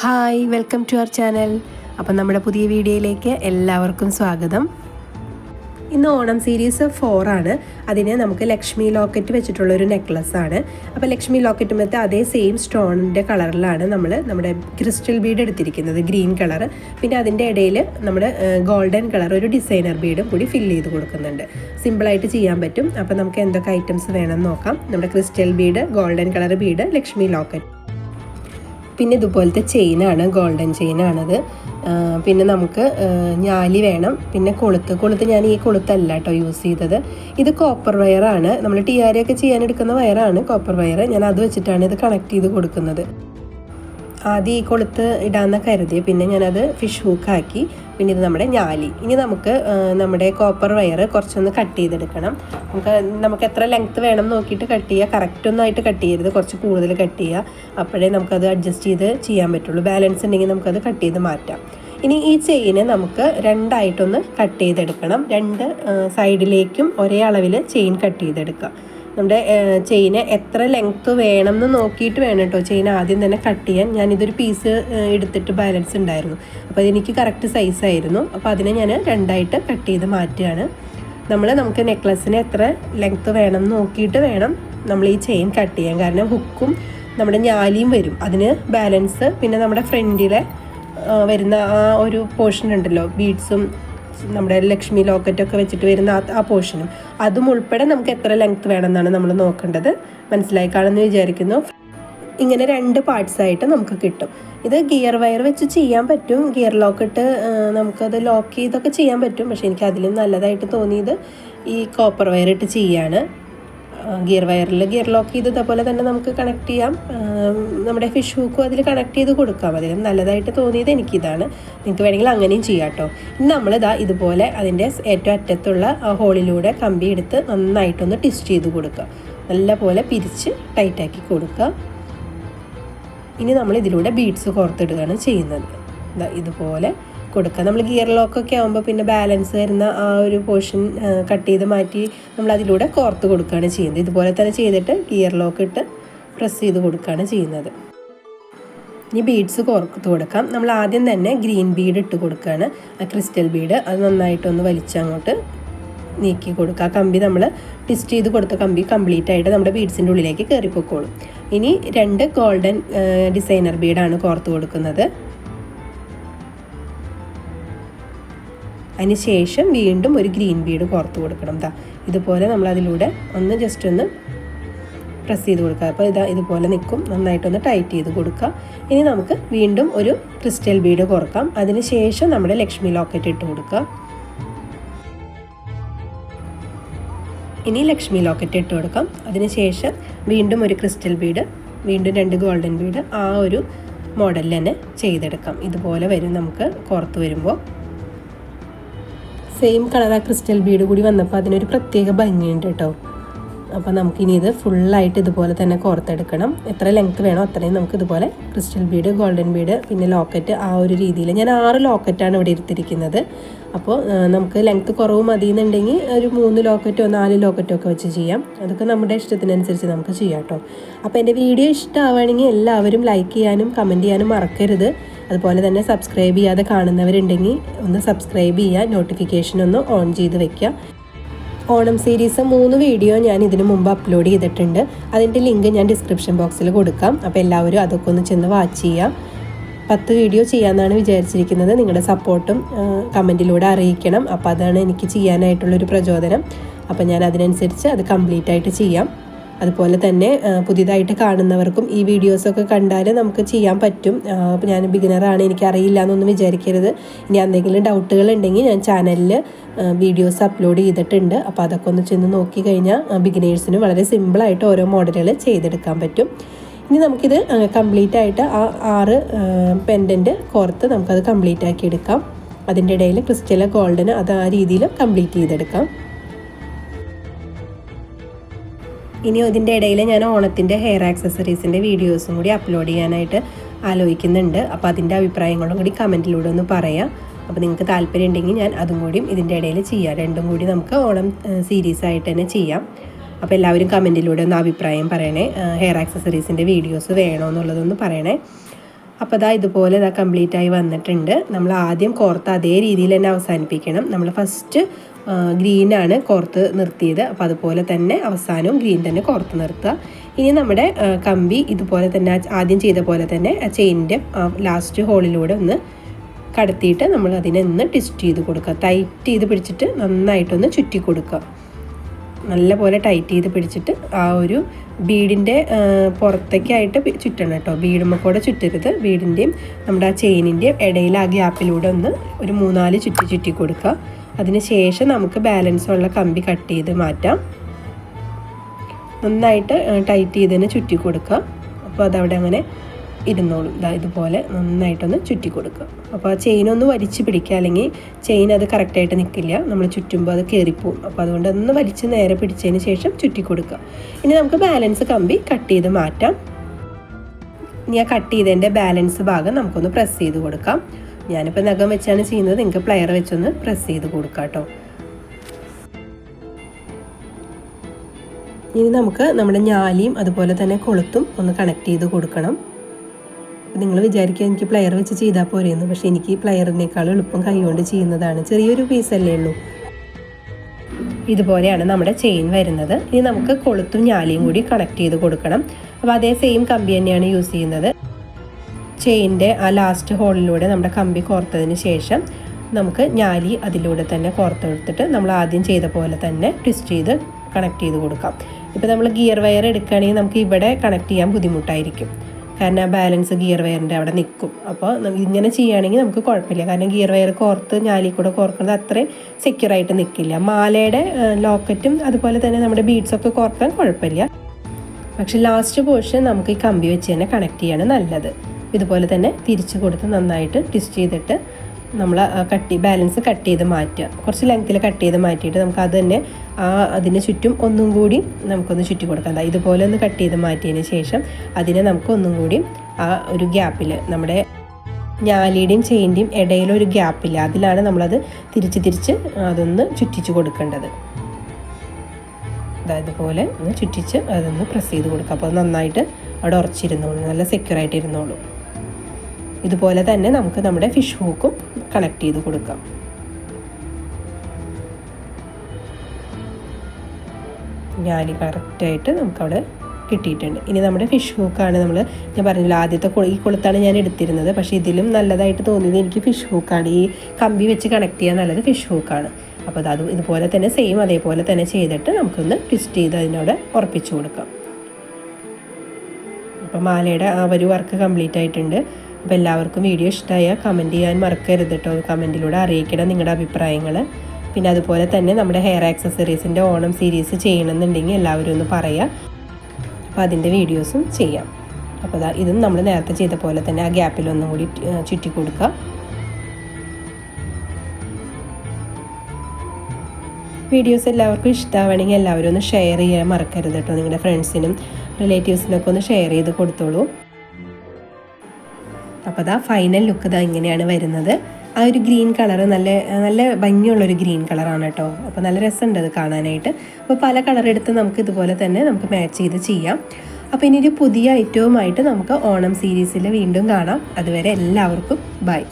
Hi welcome to our channel. അപ്പം നമ്മുടെ പുതിയ വീഡിയോയിലേക്ക് എല്ലാവർക്കും സ്വാഗതം. ഇന്ന് ഓണം സീരീസ് ഫോർ ആണ്. അതിന് നമുക്ക് ലക്ഷ്മി ലോക്കറ്റ് വെച്ചിട്ടുള്ള ഒരു നെക്ലസ് ആണ്. അപ്പോൾ ലക്ഷ്മി ലോക്കറ്റുമത്തെ അതേ സെയിം സ്റ്റോണിന്റെ കളറിലാണ് നമ്മൾ നമ്മുടെ ക്രിസ്റ്റൽ ബീഡ് എടുത്തിരിക്കുന്നത് ഗ്രീൻ കളർ പിന്നെ അതിന്റെ ഇടയിൽ നമ്മുടെ ഗോൾഡൻ കളർ ഒരു ഡിസൈനർ ബീഡും കൂടി ഫില്ല് ചെയ്ത് കൊടുക്കുന്നുണ്ട്. സിമ്പിളായിട്ട് ചെയ്യാൻ പറ്റും. അപ്പോൾ നമുക്ക് എന്തൊക്കെ ഐറ്റംസ് വേണമെന്ന് നോക്കാം. നമ്മുടെ crystal bead golden colour bead Lakshmi locket. പിന്നെ ഇതുപോലത്തെ ചെയിനാണ് ഗോൾഡൻ ചെയിനാണത്. പിന്നെ നമുക്ക് ഞാലി വേണം. പിന്നെ കൊളുത്ത്. കൊളുത്ത് ഞാൻ ഈ കൊളുത്തല്ല കേട്ടോ യൂസ് ചെയ്തത്. ഇത് കോപ്പർ വയറാണ് നമ്മൾ ടി ആർ ഒക്കെ ചെയ്യാൻ എടുക്കുന്ന വയറാണ് കോപ്പർ വയർ ഞാൻ അത് വെച്ചിട്ടാണ് ഇത് കണക്ട് ചെയ്ത് കൊടുക്കുന്നത്. ആദ്യം ഈ കൊളുത്ത് ഇടാന്ന് കരുതി. പിന്നെ ഞാനത് ഫിഷ് ഹൂക്കാക്കി പിന്നെ ഇത് നമ്മുടെ ഞാലി. ഇനി നമുക്ക് നമ്മുടെ കോപ്പർ വയർ കുറച്ചൊന്ന് കട്ട് ചെയ്തെടുക്കണം. നമുക്ക് നമുക്ക് എത്ര ലെങ്ത്ത് വേണം നോക്കിയിട്ട് കട്ട് ചെയ്യുക കറക്റ്റ് ഒന്നായിട്ട് കട്ട് ചെയ്യരുത്. കുറച്ച് കൂടുതൽ കട്ട് ചെയ്യുക അപ്പോഴേ നമുക്കത് അഡ്ജസ്റ്റ് ചെയ്ത് ചെയ്യാൻ പറ്റുള്ളൂ. ബാലൻസ് ഉണ്ടെങ്കിൽ നമുക്കത് കട്ട് ചെയ്ത് മാറ്റാം. ഇനി ഈ ചെയിനെ നമുക്ക് രണ്ടായിട്ടൊന്ന് കട്ട് ചെയ്തെടുക്കണം. രണ്ട് സൈഡിലേക്കും ഒരേ അളവിൽ ചെയിൻ കട്ട് ചെയ്തെടുക്കുക നമ്മുടെ ചെയിന് എത്ര ലെങ്ത്ത് വേണം എന്ന് നോക്കിയിട്ട് വേണം കേട്ടോ. ചെയിൻ ആദ്യം തന്നെ കട്ട് ചെയ്യാൻ. ഞാനിതൊരു പീസ് എടുത്തിട്ട് ബാലൻസ് ഉണ്ടായിരുന്നു. അപ്പോൾ അതെനിക്ക് കറക്റ്റ് സൈസായിരുന്നു അപ്പോൾ അതിനെ ഞാൻ രണ്ടായിട്ട് കട്ട് ചെയ്ത് മാറ്റുകയാണ്. നമ്മൾ നമുക്ക് നെക്ലസ്സിന് എത്ര ലെങ്ത്ത് വേണം നോക്കിയിട്ട് വേണം നമ്മൾ ഈ ചെയിൻ കട്ട് ചെയ്യാൻ. കാരണം ഹുക്കും നമ്മുടെ ഞാലിയും വരും. അതിന് ബാലൻസ് പിന്നെ നമ്മുടെ ഫ്രണ്ടിലെ വരുന്ന ആ ഒരു പോർഷൻ ഉണ്ടല്ലോ. ബീഡ്സും നമ്മുടെ ലക്ഷ്മി ലോക്കറ്റൊക്കെ വെച്ചിട്ട് വരുന്ന ആ പോർഷനും അതും ഉൾപ്പെടെ നമുക്ക് എത്ര ലെങ്ത് വേണമെന്നാണ് നമ്മൾ നോക്കേണ്ടത്. മനസ്സിലായി കാണുമെന്ന് വിചാരിക്കുന്നു. ഇങ്ങനെ രണ്ട് പാർട്സ് ആയിട്ട് നമുക്ക് കിട്ടും. ഇത് ഗിയർ വയർ വെച്ച് ചെയ്യാൻ പറ്റും. ഗിയർ ലോക്കിട്ട് നമുക്കത് ലോക്ക് ചെയ്തൊക്കെ ചെയ്യാൻ പറ്റും. പക്ഷേ എനിക്ക് അതിലും നല്ലതായിട്ട് തോന്നിയത് ഈ കോപ്പർ വയർ ഇട്ട് ചെയ്യാണ്. ഗിയർ വയറിൽ ഗിയർ ലോക്ക് ചെയ്ത് ഇതേപോലെ തന്നെ നമുക്ക് കണക്ട് ചെയ്യാം. നമ്മുടെ ഫിഷ് ഹൂക്കും അതിൽ കണക്ട് ചെയ്ത് കൊടുക്കാം. അതിലും നല്ലതായിട്ട് തോന്നിയത് എനിക്കിതാണ്. നിങ്ങൾക്ക് വേണമെങ്കിൽ അങ്ങനെയും ചെയ്യാം കേട്ടോ ഇന്ന് നമ്മളിതാ ഇതുപോലെ അതിന്റെ ഏറ്റവും അറ്റത്തുള്ള ഹോളിലൂടെ കമ്പി എടുത്ത് നന്നായിട്ടൊന്ന് ട്വിസ്റ്റ് ചെയ്ത് കൊടുക്കുക. നല്ല പോലെ പിരിച്ച് ടൈറ്റാക്കി കൊടുക്കുക. ഇനി നമ്മൾ ഇതിലൂടെ ബീഡ്സ് കോർത്തിടുകയാണ് ചെയ്യുന്നത്. ഇതുപോലെ കൊടുക്കുക. നമ്മൾ ഗിയർ ലോക്കൊക്കെ ആകുമ്പോൾ പിന്നെ ബാലൻസ് വരുന്ന ആ ഒരു പോർഷൻ കട്ട് ചെയ്ത് മാറ്റി നമ്മൾ അതിലൂടെ കോർത്ത് കൊടുക്കുകയാണ് ചെയ്യുന്നത്. ഇതുപോലെ തന്നെ ചെയ്തിട്ട് ഗിയർ ലോക്ക് ഇട്ട് പ്രസ് ചെയ്ത് കൊടുക്കുകയാണ് ചെയ്യുന്നത്. ഇനി ബീഡ്സ് കോർത്ത് കൊടുക്കാം. നമ്മൾ ആദ്യം തന്നെ ഗ്രീൻ ബീഡ് ഇട്ട് കൊടുക്കുകയാണ്. ആ ക്രിസ്റ്റൽ ബീഡ് അത് നന്നായിട്ടൊന്ന് വലിച്ചങ്ങോട്ട് നീക്കി കൊടുക്കുക. കമ്പി നമ്മൾ ട്വിസ്റ്റ് ചെയ്ത് കൊടുത്ത കമ്പി കംപ്ലീറ്റ് ആയിട്ട് നമ്മുടെ ബീഡ്സിന്റെ ഉള്ളിലേക്ക് കയറിപ്പോക്കോളും ഇനി രണ്ട് ഗോൾഡൻ ഡിസൈനർ ബീഡാണ് കോർത്ത് കൊടുക്കുന്നത്. അതിന് ശേഷം വീണ്ടും ഒരു ഗ്രീൻ ബീഡ് കോർത്ത് കൊടുക്കണം ദാ ഇതുപോലെ നമ്മൾ അതിലൂടെ ഒന്ന് ജസ്റ്റ് ഒന്ന് പ്രസ് ചെയ്ത് കൊടുക്കുക. അപ്പോൾ ഇതാ ഇതുപോലെ നിൽക്കും. നന്നായിട്ടൊന്ന് ടൈറ്റ് ചെയ്ത് കൊടുക്കുക. ഇനി നമുക്ക് വീണ്ടും ഒരു ക്രിസ്റ്റൽ ബീഡ് കുറക്കാം. അതിനുശേഷം നമ്മുടെ ലക്ഷ്മി ലോക്കറ്റ് ഇട്ട് കൊടുക്കുക. ഇനി ലക്ഷ്മി ലോക്കറ്റ് ഇട്ട് കൊടുക്കാം. അതിനുശേഷം വീണ്ടും ഒരു ക്രിസ്റ്റൽ ബീഡ് വീണ്ടും രണ്ട് ഗോൾഡൻ ബീഡ് ആ ഒരു മോഡലിൽ തന്നെ ചെയ്തെടുക്കാം. ഇതുപോലെ വരും നമുക്ക് കുറത്ത് വരുമ്പോൾ. സെയിം കളർ ആ ക്രിസ്റ്റൽ ബീഡ് കൂടി വന്നപ്പോൾ അതിനൊരു പ്രത്യേക ഭംഗിയുണ്ട് കേട്ടോ. അപ്പോൾ നമുക്കിനി ഇത് ഫുള്ളായിട്ട് ഇതുപോലെ തന്നെ കോർത്തെടുക്കണം. എത്ര ലെങ്ത് വേണോ അത്രയും നമുക്ക് ഇതുപോലെ ക്രിസ്റ്റൽ ബീഡ് ഗോൾഡൻ ബീഡ് പിന്നെ ലോക്കറ്റ് ആ ഒരു രീതിയിൽ ഞാൻ ആറ് ലോക്കറ്റാണ് ഇവിടെ എടുത്തിരിക്കുന്നത്. അപ്പോൾ നമുക്ക് ലെങ്ത് കുറവ് മതി എന്നുണ്ടെങ്കിൽ ഒരു മൂന്ന് ലോക്കറ്റോ നാല് ലോക്കറ്റോ ഒക്കെ വെച്ച് ചെയ്യാം. അതൊക്കെ നമ്മുടെ ഇഷ്ടത്തിനനുസരിച്ച് നമുക്ക് ചെയ്യാം കേട്ടോ. അപ്പോൾ എന്റെ വീഡിയോ ഇഷ്ടമാവുകയാണെങ്കിൽ എല്ലാവരും ലൈക്ക് ചെയ്യാനും കമന്റ് ചെയ്യാനും മറക്കരുത്. അതുപോലെ തന്നെ സബ്സ്ക്രൈബ് ചെയ്യാതെ കാണുന്നവരുണ്ടെങ്കിൽ ഒന്ന് സബ്സ്ക്രൈബ് ചെയ്യുക നോട്ടിഫിക്കേഷൻ ഒന്ന് ഓൺ ചെയ്ത് വെക്കുക. ഓണം സീരീസ് മൂന്ന് വീഡിയോ ഞാൻ ഇതിനു മുമ്പ് അപ്ലോഡ് ചെയ്തിട്ടുണ്ട്. അതിന്റെ ലിങ്ക് ഞാൻ ഡിസ്ക്രിപ്ഷൻ ബോക്സിൽ കൊടുക്കാം. അപ്പോൾ എല്ലാവരും അതൊക്കെ ഒന്ന് ചെന്ന് വാച്ച് ചെയ്യാം പത്ത് വീഡിയോ ചെയ്യാമെന്നാണ് വിചാരിച്ചിരിക്കുന്നത്. നിങ്ങളുടെ സപ്പോർട്ടും കമന്റിലൂടെ അറിയിക്കണം. അപ്പോൾ അതാണ് എനിക്ക് ചെയ്യാനായിട്ടുള്ളൊരു പ്രചോദനം. അപ്പോൾ ഞാൻ അതിനനുസരിച്ച് അത് കംപ്ലീറ്റ് ആയിട്ട് ചെയ്യാം. അതുപോലെ തന്നെ പുതിയതായിട്ട് കാണുന്നവർക്കും ഈ വീഡിയോസൊക്കെ കണ്ടാൽ നമുക്ക് ചെയ്യാൻ പറ്റും. അപ്പോൾ ഞാൻ ബിഗിനറാണ് എനിക്ക് അറിയില്ല എന്നൊന്നും വിചാരിക്കരുത്. ഇനി എന്തെങ്കിലും ഡൗട്ടുകൾ ഉണ്ടെങ്കിൽ ഞാൻ ചാനലിൽ വീഡിയോസ് അപ്ലോഡ് ചെയ്തിട്ടുണ്ട്. അപ്പോൾ അതൊക്കെ ഒന്ന് ചെന്ന് നോക്കി കഴിഞ്ഞാൽ ബിഗിനേഴ്സിന് വളരെ സിമ്പിളായിട്ട് ഓരോ മോഡലുകൾ ചെയ്തെടുക്കാൻ പറ്റും. ഇനി നമുക്കിത് കംപ്ലീറ്റ് ആയിട്ട് ആ ആറ് പെൻഡന്റ് കോർത്ത് നമുക്കത് കംപ്ലീറ്റ് ആക്കി എടുക്കാം. അതിന്റെ ഇടയിൽ ക്രിസ്റ്റല ഗോൾഡന് അത് ആ രീതിയിൽ കംപ്ലീറ്റ് ചെയ്തെടുക്കാം. ഇനി ഇതിന്റെ ഇടയിൽ ഞാൻ ഓണത്തിന്റെ ഹെയർ ആക്സസറീസിന്റെ വീഡിയോസും കൂടി അപ്ലോഡ് ചെയ്യാനായിട്ട് ആലോചിക്കുന്നുണ്ട്. അപ്പോൾ അതിന്റെ അഭിപ്രായങ്ങളും കൂടി കമന്റിലൂടെ ഒന്ന് പറയാം. അപ്പോൾ നിങ്ങൾക്ക് താല്പര്യം ഉണ്ടെങ്കിൽ ഞാൻ അതും കൂടിയും ഇതിന്റെ ഇടയിൽ ചെയ്യാം. രണ്ടും കൂടി നമുക്ക് ഓണം സീരീസ് ആയിട്ട് തന്നെ ചെയ്യാം. അപ്പോൾ എല്ലാവരും കമന്റിലൂടെ ഒന്ന് അഭിപ്രായം പറയണേ. ഹെയർ ആക്സസറീസിന്റെ വീഡിയോസ് വേണോ എന്നുള്ളതൊന്ന് പറയണേ. അപ്പോൾ അതാ ഇതുപോലെ ഇതാ കംപ്ലീറ്റ് ആയി വന്നിട്ടുണ്ട്. നമ്മൾ ആദ്യം കോർത്ത് അതേ രീതിയിൽ തന്നെ അവസാനിപ്പിക്കണം. നമ്മൾ ഫസ്റ്റ് ഗ്രീനാണ് കോർത്ത് നിർത്തിയത്. അപ്പോൾ അതുപോലെ തന്നെ അവസാനവും ഗ്രീൻ തന്നെ കോർത്ത് നിർത്തുക. ഇനി നമ്മുടെ കമ്പി ഇതുപോലെ തന്നെ ആദ്യം ചെയ്ത പോലെ തന്നെ ആ ചെയിനിന്റെ ലാസ്റ്റ് ഹോളിലൂടെ ഒന്ന് കടത്തിയിട്ട് നമ്മൾ അതിനെ ഒന്ന് ട്വിസ്റ്റ് ചെയ്ത് കൊടുക്കുക. ടൈറ്റ് ചെയ്ത് പിടിച്ചിട്ട് നന്നായിട്ടൊന്ന് ചുറ്റി കൊടുക്കുക. നല്ല പോലെ ടൈറ്റ് ചെയ്ത് പിടിച്ചിട്ട് ആ ഒരു ബീഡിന്റെ പുറത്തേക്കായിട്ട് ചുറ്റണം കേട്ടോ. ബീഡുമ്മക്കൂടെ ചുറ്റരുത്. ബീഡിന്റെയും നമ്മുടെ ആ ചെയിനിന്റെയും ഇടയിൽ ആ ഗ്യാപ്പിലൂടെ ഒന്ന് ഒരു മൂന്നാൽ ചുറ്റി ചുറ്റി കൊടുക്കുക. അതിന് ശേഷം നമുക്ക് ബാലൻസ് ഉള്ള കമ്പി കട്ട് ചെയ്ത് മാറ്റാം. നന്നായിട്ട് ടൈറ്റ് ചെയ്തതിന് ചുറ്റി കൊടുക്കുക. അപ്പോൾ അതവിടെ അങ്ങനെ ഇരുന്നോളും. ഇതാ ഇതുപോലെ നന്നായിട്ടൊന്ന് ചുറ്റി കൊടുക്കുക. അപ്പോൾ ആ ചെയിനൊന്ന് വലിച്ച് പിടിക്കുക. അല്ലെങ്കിൽ ചെയിൻ അത് കറക്റ്റായിട്ട് നിൽക്കില്ല. നമ്മൾ ചുറ്റുമ്പോൾ അത് കയറിപ്പോവും അപ്പോൾ അതുകൊണ്ട് ഒന്ന് വലിച്ച് നേരെ പിടിച്ചതിന് ശേഷം ചുറ്റി കൊടുക്കുക. ഇനി നമുക്ക് ബാലൻസ് കമ്പി കട്ട് ചെയ്ത് മാറ്റാം. ഇനി ആ കട്ട് ചെയ്തതിന്റെ ബാലൻസ് ഭാഗം നമുക്കൊന്ന് പ്രസ് ചെയ്ത് കൊടുക്കാം. ഞാനിപ്പോൾ നഖം വെച്ചാണ് ചെയ്യുന്നത്. നിങ്ങൾക്ക് പ്ലെയർ വെച്ചൊന്ന് പ്രസ് ചെയ്ത് കൊടുക്കാം കേട്ടോ. ഇനി നമുക്ക് നമ്മുടെ ഞാലിയും അതുപോലെ തന്നെ കൊളുത്തും ഒന്ന് കണക്ട് ചെയ്ത് കൊടുക്കണം. നിങ്ങൾ വിചാരിക്കുക എനിക്ക് പ്ലെയർ വെച്ച് ചെയ്താൽ പോരെയെന്ന് പക്ഷേ എനിക്ക് പ്ലെയറിനേക്കാൾ എളുപ്പം കൈകൊണ്ട് ചെയ്യുന്നതാണ്. ചെറിയൊരു പീസല്ലേ ഉള്ളൂ. ഇതുപോലെയാണ് നമ്മുടെ ചെയിൻ വരുന്നത്. ഇനി നമുക്ക് കൊളുത്തും ഞാലിയും കൂടി കണക്ട് ചെയ്ത് കൊടുക്കണം. അപ്പോൾ അതേ സെയിം കമ്പി തന്നെയാണ് യൂസ് ചെയ്യുന്നത്. ചെയിന്റെ ആ ലാസ്റ്റ് ഹോളിലൂടെ നമ്മുടെ കമ്പി കോർത്തതിന് ശേഷം നമുക്ക് ഞാലി അതിലൂടെ തന്നെ കോർത്തെടുത്തിട്ട് നമ്മൾ ആദ്യം ചെയ്ത പോലെ തന്നെ ട്വിസ്റ്റ് ചെയ്ത് കണക്ട് ചെയ്ത് കൊടുക്കാം. ഇപ്പോൾ നമ്മൾ ഗിയർ വയർ എടുക്കുകയാണെങ്കിൽ നമുക്ക് ഇവിടെ കണക്ട് ചെയ്യാൻ ബുദ്ധിമുട്ടായിരിക്കും. കാരണം ആ ബാലൻസ് ഗിയർ വയറിന്റെ അവിടെ നിൽക്കും. അപ്പോൾ ഇങ്ങനെ ചെയ്യുകയാണെങ്കിൽ നമുക്ക് കുഴപ്പമില്ല. കാരണം ഗിയർ വയർ കോർത്ത് ഞാലി കൂടെ കോർക്കുന്നത് അത്രയും സെക്യൂർ ആയിട്ട് നിൽക്കില്ല. മാലയുടെ ലോക്കറ്റും അതുപോലെ തന്നെ നമ്മുടെ ബീഡ്സൊക്കെ കോർക്കാൻ കുഴപ്പമില്ല. പക്ഷെ ലാസ്റ്റ് പോർഷൻ നമുക്ക് ഈ കമ്പി വെച്ച് തന്നെ കണക്ട് ചെയ്യാണ് നല്ലത്. ഇതുപോലെ തന്നെ തിരിച്ചു കൊടുത്ത് നന്നായിട്ട് ട്വിസ്റ്റ് ചെയ്തിട്ട് നമ്മൾ കട്ട് ബാലൻസ് കട്ട് ചെയ്ത് മാറ്റുക. കുറച്ച് ലെങ്ത്തിൽ കട്ട് ചെയ്ത് മാറ്റിയിട്ട് നമുക്ക് അത് തന്നെ ആ അതിന് ചുറ്റും ഒന്നും കൂടി നമുക്കൊന്ന് ചുറ്റി കൊടുക്കാം. ഇതുപോലെ ഒന്ന് കട്ട് ചെയ്ത് മാറ്റിയതിന് ശേഷം അതിനെ നമുക്ക് ഒന്നും കൂടി ആ ഒരു ഗ്യാപ്പിൽ നമ്മുടെ ഞാലിയുടെയും ചെയിന്റെയും ഇടയിലൊരു ഗ്യാപ്പില്ല അതിലാണ് നമ്മളത് തിരിച്ച് തിരിച്ച് അതൊന്ന് ചുറ്റിച്ച് കൊടുക്കേണ്ടത്. അതായത് പോലെ ഒന്ന് ചുറ്റിച്ച് അതൊന്ന് പ്രസ് ചെയ്ത് കൊടുക്കുക. അപ്പോൾ നന്നായിട്ട് അവിടെ ഉറച്ചിരുന്നോളൂ നല്ല സെക്യൂർ ആയിട്ട് ഇരുന്നോളൂ ഇതുപോലെ തന്നെ നമുക്ക് നമ്മുടെ ഫിഷ് ഹൂക്കും കണക്ട് ചെയ്ത് കൊടുക്കാം. ഞാൻ കറക്റ്റായിട്ട് നമുക്കവിടെ കിട്ടിയിട്ടുണ്ട്. ഇനി നമ്മുടെ ഫിഷ് ഹൂക്കാണ് നമ്മൾ ഞാൻ പറഞ്ഞില്ല ആദ്യത്തെ ഈ കൊളുത്താണ് ഞാൻ എടുത്തിരുന്നത്. പക്ഷേ ഇതിലും നല്ലതായിട്ട് തോന്നിയത് എനിക്ക് ഫിഷ് ഹൂക്കാണ് ഈ കമ്പി വെച്ച് കണക്ട് ചെയ്യാൻ നല്ലത് ഫിഷ് ഹൂക്കാണ് അപ്പോൾ അത് ഇതുപോലെ തന്നെ സെയിം അതേപോലെ തന്നെ ചെയ്തിട്ട് നമുക്കൊന്ന് ട്വിസ്റ്റ് ചെയ്ത് അതിനോട് ഉറപ്പിച്ചു കൊടുക്കാം. അപ്പോൾ മാലയുടെ ആ ഒരു വർക്ക് കംപ്ലീറ്റ് ആയിട്ടുണ്ട്. അപ്പോൾ എല്ലാവർക്കും വീഡിയോ ഇഷ്ടമായാൽ കമന്റ് ചെയ്യാൻ മറക്കരുത് കേട്ടോ. കമന്റിലൂടെ അറിയിക്കണം നിങ്ങളുടെ അഭിപ്രായങ്ങൾ. പിന്നെ അതുപോലെ തന്നെ നമ്മുടെ ഹെയർ ആക്സസറീസിന്റെ ഓണം സീരീസ് ചെയ്യണമെന്നുണ്ടെങ്കിൽ എല്ലാവരും ഒന്ന് പറയാം അപ്പോൾ അതിന്റെ വീഡിയോസും ചെയ്യാം. അപ്പോൾ അതാ ഇതും നമ്മൾ നേരത്തെ ചെയ്ത പോലെ തന്നെ ആ ഗ്യാപ്പിൽ ഒന്നും കൂടി ചുറ്റി കൊടുക്കുക. വീഡിയോസ് എല്ലാവർക്കും ഇഷ്ടമാവണമെങ്കിൽ എല്ലാവരും ഒന്ന് ഷെയർ ചെയ്യാൻ മറക്കരുത് കേട്ടോ നിങ്ങളുടെ ഫ്രണ്ട്സിനും റിലേറ്റീവ്സിനൊക്കെ ഒന്ന് ഷെയർ ചെയ്ത് കൊടുത്തോളൂ. അപ്പോൾ അതാ ഫൈനൽ ലുക്ക് ഇതാ ഇങ്ങനെയാണ് വരുന്നത്. ആ ഒരു ഗ്രീൻ കളർ നല്ല നല്ല ഭംഗിയുള്ളൊരു ഗ്രീൻ കളറാണ് കേട്ടോ. അപ്പോൾ നല്ല രസമുണ്ട് അത് കാണാനായിട്ട്. അപ്പോൾ പല കളർ എടുത്ത് നമുക്ക് ഇതുപോലെ തന്നെ നമുക്ക് മാച്ച് ചെയ്ത് ചെയ്യാം. അപ്പോൾ ഇനി ഒരു പുതിയ ഐറ്റവുമായിട്ട് നമുക്ക് ഓണം സീരീസിൽ വീണ്ടും കാണാം. അതുവരെ എല്ലാവർക്കും ബൈ